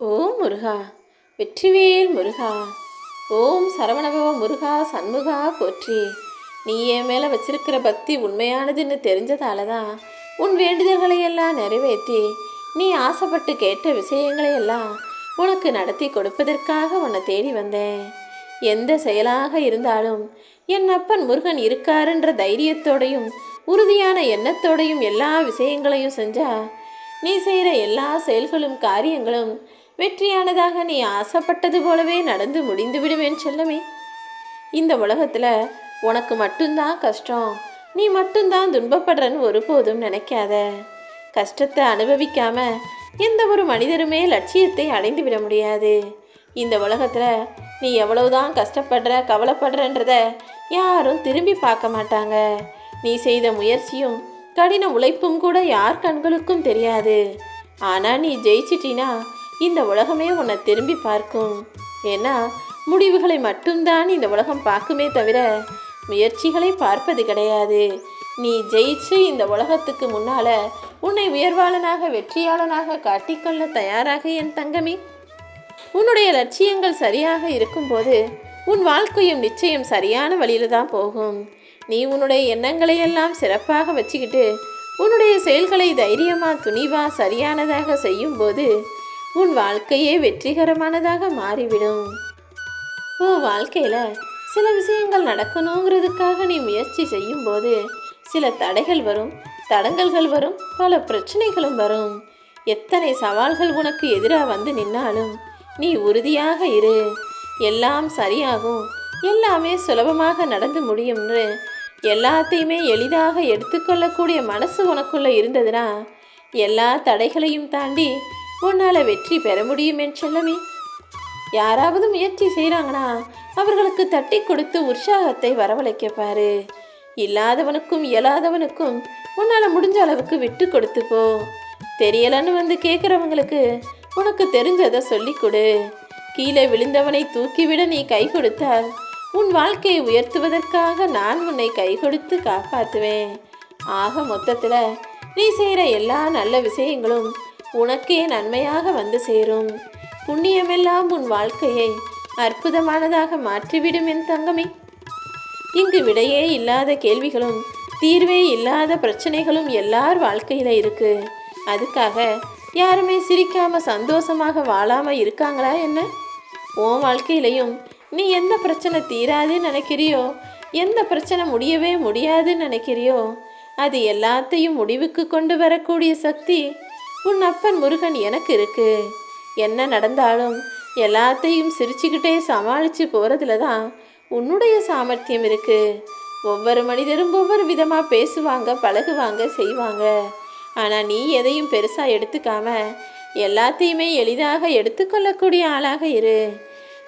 ஓம் முருகா வெற்றிவேல் முருகா ஓம் சரவணபவ முருகா சண்முகா போற்றி. நீ என் மேலே வச்சிருக்கிற பக்தி உண்மையானதுன்னு தெரிஞ்சதால தான் உன் வேண்டுதல்களை எல்லாம் நிறைவேற்றி நீ ஆசைப்பட்டு கேட்ட விஷயங்களை எல்லாம் உனக்கு நடத்தி கொடுப்பதற்காக உன்னை தேடி வந்தேன். எந்த செயலாக இருந்தாலும் என் அப்பன் முருகன் இருக்காருன்ற தைரியத்தோடையும் உறுதியான எண்ணத்தோடையும் எல்லா விஷயங்களையும் செஞ்சா நீ செய்கிற எல்லா செயல்களும் காரியங்களும் வெற்றியானதாக நீ ஆசைப்பட்டது போலவே நடந்து முடிந்து என் செல்லமே. இந்த உலகத்தில் உனக்கு மட்டும்தான் கஷ்டம். நீ மட்டும்தான் துன்பப்படுறன்னு ஒருபோதும் நினைக்காத. கஷ்டத்தை அனுபவிக்காம எந்த ஒரு மனிதருமே லட்சியத்தை அடைந்து விட முடியாது. இந்த உலகத்தில் நீ எவ்வளவுதான் கஷ்டப்படுற கவலைப்படுறன்றத யாரும் திரும்பி பார்க்க மாட்டாங்க. நீ செய்த முயற்சியும் கடின உழைப்பும் கூட யார் கண்களுக்கும் தெரியாது. ஆனால் நீ ஜெயிச்சிட்டினா இந்த உலகமே உன்னை திரும்பி பார்க்கும். ஏன்னா முடிவுகளை மட்டும்தான் இந்த உலகம் பார்க்குமே தவிர முயற்சிகளை பார்ப்பது கிடையாது. நீ ஜெயிச்சு இந்த உலகத்துக்கு முன்னால உன்னை உயர்வாளனாக வெற்றியாளனாக காட்டிக்கொள்ள தயாராக என் தங்கமே. உன்னுடைய லட்சியங்கள் சரியாக இருக்கும்போது உன் வாழ்க்கையும் நிச்சயம் சரியான வழியில் தான் போகும். நீ உன்னுடைய எண்ணங்களை எல்லாம் சிறப்பாக வச்சுக்கிட்டு உன்னுடைய செயல்களை தைரியமா துணிவா சரியானதாக செய்யும்போது உன் வாழ்க்கையே வெற்றிகரமானதாக மாறிவிடும். உன் வாழ்க்கையில் சில விஷயங்கள் நடக்கணுங்கிறதுக்காக நீ முயற்சி செய்யும்போது சில தடைகள் வரும் தடங்கல்கள் வரும் பல பிரச்சனைகளும் வரும். எத்தனை சவால்கள் உனக்கு எதிராக வந்து நின்னாலும் நீ உறுதியாக இரு. எல்லாம் சரியாகும். எல்லாமே சுலபமாக நடந்து முடியும்னு எல்லாத்தையுமே எளிதாக எடுத்துக்கொள்ளக்கூடிய மனசு உனக்குள்ளே இருந்ததுன்னா எல்லா தடைகளையும் தாண்டி உன்னால் வெற்றி பெற முடியும் என் செல்லமே. யாராவது முயற்சி செய்கிறாங்கன்னா அவர்களுக்கு தட்டி கொடுத்து உற்சாகத்தை வரவழைக்க பாரு. இல்லாதவனுக்கும் இயலாதவனுக்கும் உன்னால் முடிஞ்ச அளவுக்கு விட்டு கொடுத்து போ. தெரியலன்னு வந்து கேட்குறவங்களுக்கு உனக்கு தெரிஞ்சதை சொல்லிக் கொடு. கீழே விழுந்தவனை தூக்கிவிட நீ கை கொடுத்தால் உன் வாழ்க்கையை உயர்த்துவதற்காக நான் உன்னை கை கொடுத்து காப்பாற்றுவேன் ஆக மொத்தத்தில் நீ செய்கிற எல்லா நல்ல விஷயங்களும் உனக்கே நன்மையாக வந்து சேரும். புண்ணியமெல்லாம் உன் வாழ்க்கையை அற்புதமானதாக மாற்றிவிடும் என் தங்கமே. இங்கு விடையே இல்லாத கேள்விகளும் தீர்வே இல்லாத பிரச்சனைகளும் எல்லார் வாழ்க்கையில் இருக்கு. அதுக்காக யாருமே சிரிக்காம சந்தோஷமாக வாழாம இருக்காங்களா என்ன? உன் வாழ்க்கையிலையும் நீ எந்த பிரச்சனை தீராதுன்னு நினைக்கிறியோ எந்த பிரச்சனை முடியவே முடியாதுன்னு நினைக்கிறியோ அது எல்லாத்தையும் முடிவுக்கு கொண்டு வரக்கூடிய சக்தி உன் அப்பன் முருகன் எனக்கு இருக்கு. என்ன நடந்தாலும் எல்லாத்தையும் சிரிச்சுக்கிட்டே சமாளித்து போகிறதுல தான் உன்னுடைய சாமர்த்தியம் இருக்கு. ஒவ்வொரு மனிதரும் ஒவ்வொரு விதமாக பேசுவாங்க பழகுவாங்க செய்வாங்க. ஆனால் நீ எதையும் பெருசாக எடுத்துக்காம எல்லாத்தையுமே எளிதாக எடுத்துக்கொள்ளக்கூடிய ஆளாக இரு.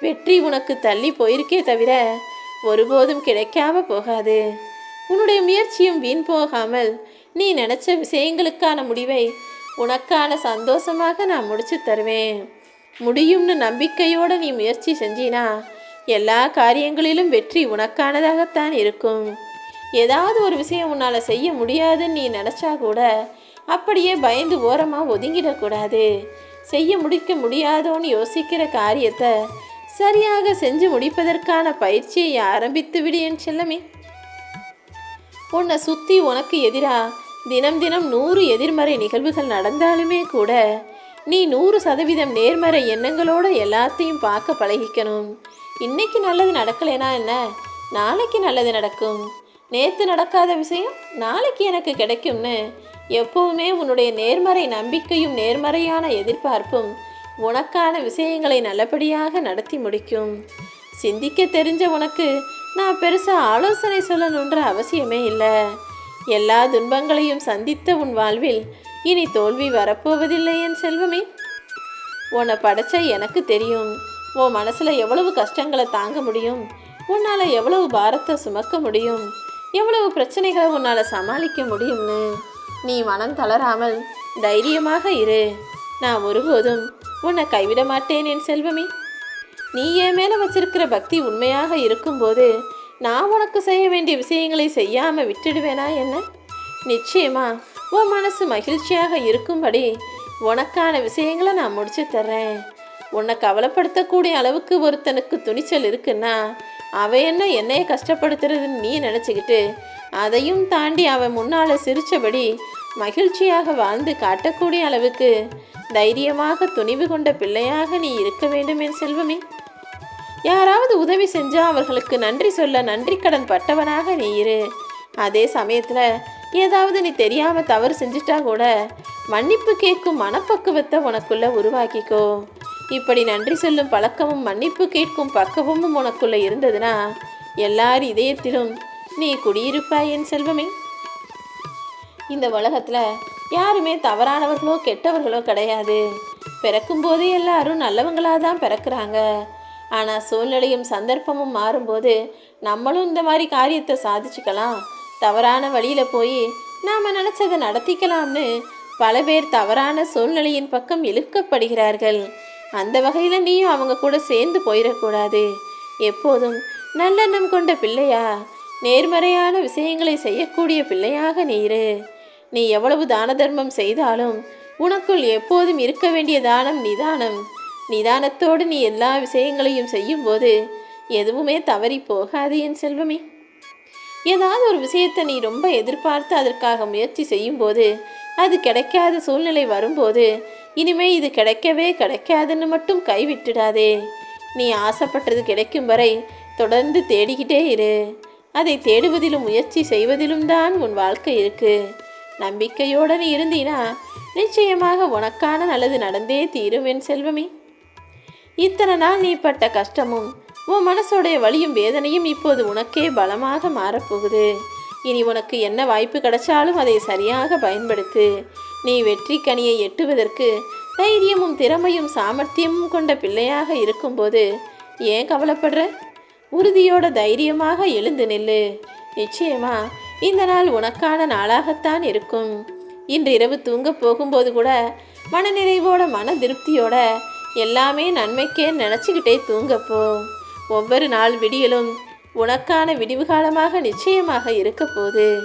வெற்றி உனக்கு தள்ளி போயிருக்கே தவிர ஒருபோதும் கிடைக்காம போகாது. உன்னுடைய முயற்சியும் வீண் போகாமல் நீ நினச்ச விஷயங்களுக்கான முடிவை உனக்கான சந்தோஷமாக நான் முடிச்சு தருவேன். முடியும்னு நம்பிக்கையோடு நீ முயற்சி செஞ்சினா எல்லா காரியங்களிலும் வெற்றி உனக்கானதாகத்தான் இருக்கும். ஏதாவது ஒரு விஷயம் உன்னால் செய்ய முடியாதுன்னு நீ நினச்சா கூட அப்படியே பயந்து ஓரமாக ஒதுங்கிடக்கூடாது செய்ய முடிக்க முடியாதோன்னு யோசிக்கிற காரியத்தை சரியாக செஞ்சு முடிப்பதற்கான பயிற்சியை ஆரம்பித்து விடு என் செல்லமே. உன்னை சுற்றி உனக்கு எதிராக தினம் தினம் நூறு எதிர்மறை நிகழ்வுகள் நடந்தாலுமே கூட நீ நூறு சதவீதம் நேர்மறை எண்ணங்களோட எல்லாத்தையும் பார்க்க பழகிக்கணும். இன்னைக்கு நல்லது நடக்கலைனா என்ன? நாளைக்கு நல்லது நடக்கும். நேற்று நடக்காத விஷயம் நாளைக்கு எனக்கு கிடைக்கும்னு எப்பவுமே உன்னுடைய நேர்மறை நம்பிக்கையும் நேர்மறையான எதிர்பார்ப்பும் உனக்கான விஷயங்களை நல்லபடியாக நடத்தி முடிக்கும். சிந்திக்க தெரிஞ்ச உனக்கு நான் பெருசாக ஆலோசனை சொல்லணுன்ற அவசியமே இல்லை. எல்லா துன்பங்களையும் சந்தித்த உன் வாழ்வில் இனி தோல்வி வரப்போவதில்லை என் செல்வமே. உன்னை படைச்ச எனக்கு தெரியும். உன் மனசில் எவ்வளவு கஷ்டங்களை தாங்க முடியும். உன்னால் எவ்வளவு பாரத்தை சுமக்க முடியும். எவ்வளவு பிரச்சனைகளை உன்னால் சமாளிக்க முடியும்னு. நீ மனம் தளராமல் தைரியமாக இரு. நான் ஒருபோதும் உன்னை கைவிட மாட்டேன் என் செல்வமே. நீ என் மேலே வச்சிருக்கிற பக்தி உண்மையாக இருக்கும்போது நான் உனக்கு செய்ய வேண்டிய விஷயங்களை செய்யாமல் விட்டுடுவேனா என்ன? நிச்சயமா உன் மனசு மகிழ்ச்சியாக இருக்கும்படி உனக்கான விஷயங்களை நான் முடிச்சு தர்றேன். உன்னை கவலைப்படுத்தக்கூடிய அளவுக்கு ஒருத்தனுக்கு துணிச்சல் இருக்குன்னா அவன் என்ன என்னைய கஷ்டப்படுத்துறதுன்னு நீ நினச்சிக்கிட்டு அதையும் தாண்டி அவன் முன்னால் சிரித்தபடி மகிழ்ச்சியாக வாழ்ந்து காட்டக்கூடிய அளவுக்கு தைரியமாக துணிவு கொண்ட பிள்ளையாக நீ இருக்க வேண்டும் என் செல்வமே. யாராவது உதவி செஞ்சா அவர்களுக்கு நன்றி சொல்ல நன்றி கடன் பட்டவனாக நீ இரு. அதே சமயத்தில் ஏதாவது நீ தெரியாமல் தவறு செஞ்சிட்டா கூட மன்னிப்பு கேட்கும் மனப்பக்குவத்தை உனக்குள்ளே உருவாக்கிக்கோ. இப்படி நன்றி சொல்லும் பழக்கமும் மன்னிப்பு கேட்கும் பக்குவமும் உனக்குள்ளே இருந்ததுன்னா எல்லார் இதயத்திலும் நீ குடியிருப்பாய் என் செல்வமே. இந்த உலகத்தில் யாருமே தவறானவர்களோ கெட்டவர்களோ கிடையாது. பிறக்கும்போதே எல்லாரும் நல்லவங்களாக தான் பிறக்கிறாங்க. ஆனால் சூழ்நிலையும் சந்தர்ப்பமும் மாறும்போது நம்மளும் இந்த மாதிரி காரியத்தை சாதிச்சுக்கலாம். தவறான வழியில் போய் நாம் நினச்சதை நடத்திக்கலாம்னு பல பேர் தவறான சூழ்நிலையின் பக்கம் இழுக்கப்படுகிறார்கள். அந்த வகையில் நீயும் அவங்க கூட சேர்ந்து போயிடக்கூடாது. எப்போதும் நல்லெண்ணம் கொண்ட பிள்ளையா நேர்மறையான விஷயங்களை செய்யக்கூடிய பிள்ளையாக நீ இரு. நீ எவ்வளவு தான தர்மம் செய்தாலும் உனக்குள் எப்போதும் இருக்க வேண்டிய தானம் நிதானம். நிதானத்தோடு நீ எல்லா விஷயங்களையும் செய்யும்போது எதுவுமே தவறி போகாது என் செல்வமே. ஏதாவது ஒரு விஷயத்தை நீ ரொம்ப எதிர்பார்த்து அதற்காக முயற்சி செய்யும்போது அது கிடைக்காத சூழ்நிலை வரும்போது இனிமே இது கிடைக்கவே கிடைக்காதுன்னு மட்டும் கைவிட்டுடாதே. நீ ஆசைப்பட்டது கிடைக்கும் வரை தொடர்ந்து தேடிக்கிட்டே இரு. அதை தேடுவதிலும் முயற்சி செய்வதிலும் தான் உன் வாழ்க்கை இருக்கு. நம்பிக்கையோடு நீ இருந்தீனா நிச்சயமாக உனக்கான நல்லது நடந்தே தீரும் என் செல்வமே. இத்தனை நாள் நீ பட்ட கஷ்டமும் உன் மனசோடைய வலியும் வேதனையும் இப்போது உனக்கே பலமாக மாறப்போகுது. இனி உனக்கு என்ன வாய்ப்பு கிடைச்சாலும் அதை சரியாக பயன்படுத்து. நீ வெற்றி கனியை எட்டுவதற்கு தைரியமும் திறமையும் சாமர்த்தியமும் கொண்ட பிள்ளையாக இருக்கும்போது ஏன் கவலைப்படுற? உறுதியோட தைரியமாக எழுந்து நில்லு. நிச்சயமா இந்த நாள் உனக்கான நாளாகத்தான் இருக்கும். இன்று இரவு தூங்க போகும்போது கூட மனநிறைவோட மன திருப்தியோட எல்லாமே நன்மைக்கே நினச்சிக்கிட்டே தூங்கப்போ. ஒவ்வொரு நாள் விடியலும் உனக்கான விடிவு காலமாக நிச்சயமாக இருக்க போது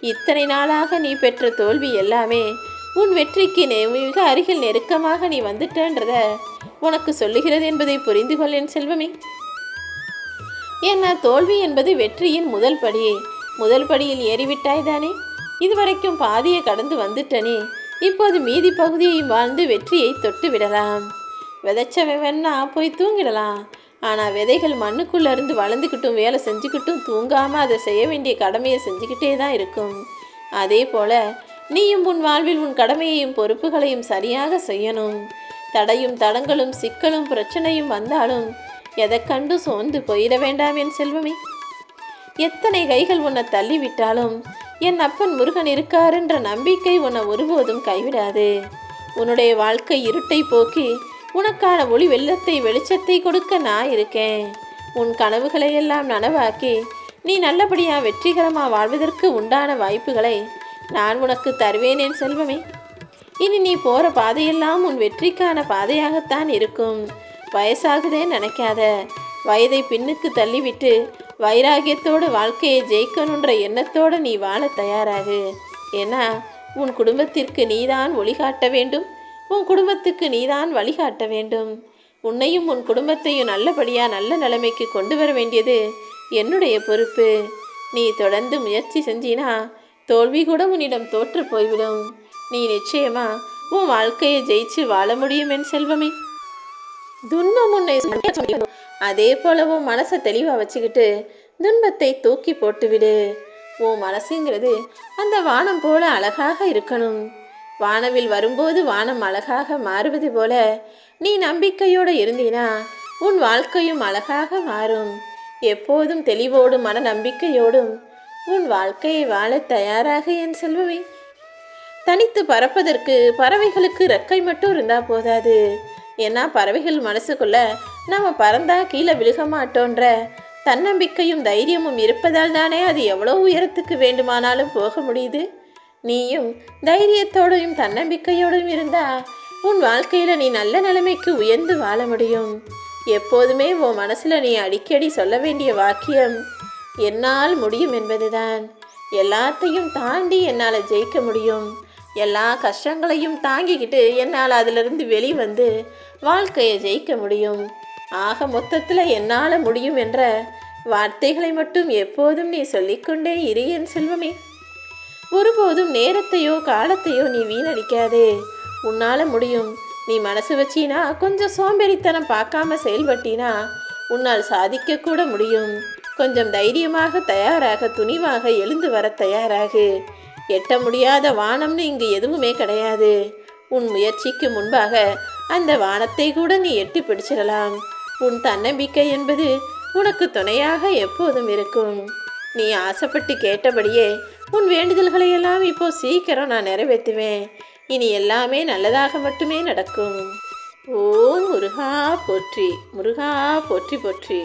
இத்தனை நாளாக நீ பெற்ற தோல்வி எல்லாமே உன் வெற்றிக்கு மிக அருகில் நெருக்கமாக நீ வந்துட்டன்றத உனக்கு சொல்லுகிறது என்பதை புரிந்து கொள் என் செல்வமே. ஏன்னா தோல்வி என்பது வெற்றியின் முதல் படி. முதல் படியில் ஏறிவிட்டாய் தானே? இதுவரைக்கும் பாதியை கடந்து வந்துட்டனே. இப்போது மீதி பகுதியை வாழ்ந்து வெற்றியை தொட்டு விடலாம் விதைச்சவன் வேணா போய் தூங்கிடலாம். ஆனால் விதைகள் மண்ணுக்குள்ளே இருந்து வளர்ந்துக்கிட்டும் வேலை செஞ்சுக்கிட்டும் தூங்காமல் அதை செய்ய வேண்டிய கடமையை செஞ்சுக்கிட்டே தான் இருக்கும். அதே போல் நீயும் உன் வாழ்வில் உன் கடமையையும் பொறுப்புகளையும் சரியாக செய்யணும். தடையும் தடங்களும் சிக்கலும் பிரச்சனையும் வந்தாலும் எதை கண்டு சோர்ந்து போயிட வேண்டாம் என் செல்வமே. எத்தனை கைகள் உன்னை தள்ளிவிட்டாலும் என் அப்பன் முருகன் இருக்காருன்ற நம்பிக்கை உன்னை ஒருபோதும் கைவிடாது. உன்னுடைய வாழ்க்கை இருட்டை போக்கி உனக்கான ஒளி வெள்ளத்தை வெளிச்சத்தை கொடுக்க நான் இருக்கேன். உன் கனவுகளை எல்லாம் நனவாக்கி நீ நல்லபடியாக வெற்றிகரமாக வாழ்வதற்கு உண்டான வாய்ப்புகளை நான் உனக்கு தருவேன் என் செல்வமே. இனி நீ போகிற பாதையெல்லாம் உன் வெற்றிக்கான பாதையாகத்தான் இருக்கும். வயசாகுதே நினைக்காத. வயதை பின்னுக்கு தள்ளிவிட்டு வைராகியத்தோடு வாழ்க்கையை ஜெயிக்கணுன்ற எண்ணத்தோடு நீ வாழ தயாராகு. ஏன்னா உன் குடும்பத்திற்கு நீதான் ஒளிகாட்ட வேண்டும். உன் குடும்பத்துக்கு நீதான் வழிகாட்ட வேண்டும். உன்னையும் உன் குடும்பத்தையும் நல்லபடியாக நல்ல நிலைமைக்கு கொண்டு வர வேண்டியது என்னுடைய பொறுப்பு. நீ தொடர்ந்து முயற்சி செஞ்சினா தோல்வி கூட உன்னிடம் தோற்று போய்விடும். நீ நிச்சயமா உன் வாழ்க்கையை ஜெயிச்சு வாழ முடியும் என் செல்வமே. துன்பம் உன்னை அதே போல உன் மனசை தெளிவாக வச்சுக்கிட்டு துன்பத்தை தூக்கி போட்டுவிடு. உன் மனசுங்கிறது அந்த வானம் போல அழகாக இருக்கணும். வானவில் வரும்போது வானம் அழகாக மாறுவது போல நீ நம்பிக்கையோடு இருந்தீனா உன் வாழ்க்கையும் அழகாக மாறும். எப்போதும் தெளிவோடும் மன நம்பிக்கையோடும் உன் வாழ்க்கையை வாழ தயாராக என் செல்வமே. தனித்து பறப்பதற்கு பறவைகளுக்கு ரெக்கை மட்டும் இருந்தால் போதாது. ஏன்னா பறவைகள் மனசுக்குள்ள நாம் பறந்தா கீழே விழுக மாட்டோன்ற தன்னம்பிக்கையும் தைரியமும் இருப்பதால் தானே அது எவ்வளோ உயரத்துக்கு வேண்டுமானாலும் போக முடியுது? நீயும் தைரியத்தோடையும் தன்னம்பிக்கையோடும் இருந்தா உன் வாழ்க்கையில நீ நல்ல நிலைமைக்கு உயர்ந்து வாழ முடியும். எப்போதுமே உன் மனசுல நீ அடிக்கடி சொல்ல வேண்டிய வாக்கியம் என்னால் முடியும் என்பதுதான். எல்லாத்தையும் தாண்டி என்னால் ஜெயிக்க முடியும். எல்லா கஷ்டங்களையும் தாங்கிக்கிட்டு என்னால் அதிலிருந்து வெளிவந்து வாழ்க்கையை ஜெயிக்க முடியும். ஆக மொத்தத்தில் என்னால் முடியும் என்ற வார்த்தைகளை மட்டும் எப்போதும் நீ சொல்லிக்கொண்டே இரு என் செல்வமே. ஒருபோதும் நேரத்தையோ காலத்தையோ நீ வீணடிக்காதே. உன்னால முடியும். நீ மனசு வச்சினா கொஞ்சம் சோம்பேறித்தனம் பார்க்காம செயல்பட்டினா உன்னால் சாதிக்க கூட முடியும். கொஞ்சம் தைரியமாக தயாராக துணிவாக எழுந்து வர தயாராகு. எட்ட முடியாத வானம்னு இங்கு எதுவுமே கிடையாது. உன் முயற்சிக்கு முன்பாக அந்த வானத்தை கூட நீ எட்டி பிடிச்சிடலாம். உன் தன்னம்பிக்கை என்பது உனக்கு துணையாக எப்போதும் இருக்கும். நீ ஆசைப்பட்டு கேட்டபடியே உன் வேண்டுதல்களை எல்லாம் இப்போ சீக்கிரம் நான் நிறைவேற்றுவேன். இனி எல்லாமே நல்லதாக மட்டுமே நடக்கும். ஓ முருகா போற்றி முருகா போற்றி போற்றி.